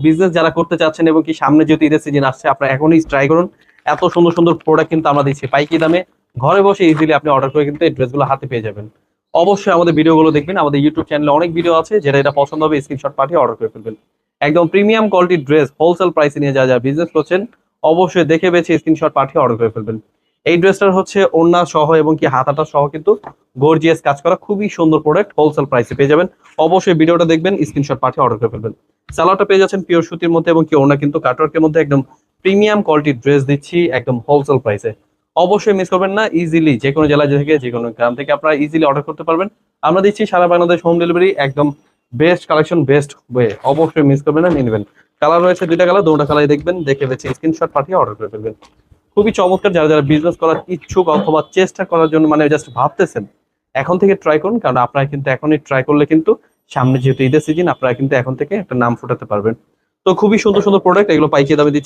Business যারা করতে চাচ্ছেন এবং কি সামনে যেহেতু ঈদের সিজন আসছে, আপনারা এখনই ট্রাই করুন। এত সুন্দর সুন্দর প্রোডাক্ট কিন্তু আমরা দিচ্ছি পাইকি দামে। ঘরে বসে ইজিলি আপনি অর্ডার করে কিন্তু এই ড্রেসগুলো হাতে পেয়ে যাবেন। অবশ্যই আমাদের ভিডিওগুলো দেখবেন, আমাদের ইউটিউব চ্যানেলে অনেক ভিডিও আছে, যেটা এটা পছন্দ হবে স্ক্রিনশট পাঠিয়ে অর্ডার করে ফেলবেন। একদম প্রিমিয়াম কোয়ালিটির ড্রেস হোলসেল প্রাইসে নিয়ে যা যা বিজনেস করছেন, অবশ্যই দেখে বেছে স্ক্রিনশট পাঠিয়ে অর্ডার করে ফেলবেন। এই ড্রেসটার হচ্ছে ওড়না সহ এবং কি হাতাটা সহ কিন্তু গর্জিয়াস কাজ করা, খুবই সুন্দর প্রোডাক্ট হোলসেল প্রাইসে পেয়ে যাবেন। অবশ্যই ভিডিওটা দেখবেন স্ক্রিনশট পাঠিয়ে অর্ডার করে ফেলবেন। সালোয়ারটা পেয়ে যাচ্ছেন পিওর সুতির মধ্যে এবং কি ওড়না কিন্তু কাটওয়ার্কের মধ্যে একদম প্রিমিয়াম কোয়ালিটির ড্রেস দিচ্ছি একদম হোলসেল প্রাইসে অবশ্যই মিস করবেন না ইজিলি যে কোনো জেলা থেকে, যে কোনো গ্রাম থেকে আপনারা ইজিলি অর্ডার করতে পারবেন। আমরা দিচ্ছি সারা বাংলাদেশ হোম ডেলিভারি একদম বেস্ট কালেকশন বেস্ট ওয়ে অবশ্যই মিস করবেন না, নিয়ে নেবেন। কালার রয়েছে দুইটা কালার দুটা কালার দেখবেন, দেখে বেছে স্ক্রিনশট পাঠিয়ে অর্ডার করে ফেলবেন। খুবই চমৎকার যারা যারা বিজনেস করার ইচ্ছুক অথবা চেষ্টা করার জন্য মানে জাস্ট ভাবতেছেন, এখন থেকে ট্রাই করুন, কারণ আপনারা কিন্তু এখনই ট্রাই করলে কিন্তু সামনে যেহেতু ঈদের সিজন আপনারা কিন্তু এখন থেকে একটা নাম ফুটাতে পারবেন। তো খুবই সুন্দর সুন্দর প্রোডাক্ট এগুলো পাইকিয়ে দামে দিচ্ছি।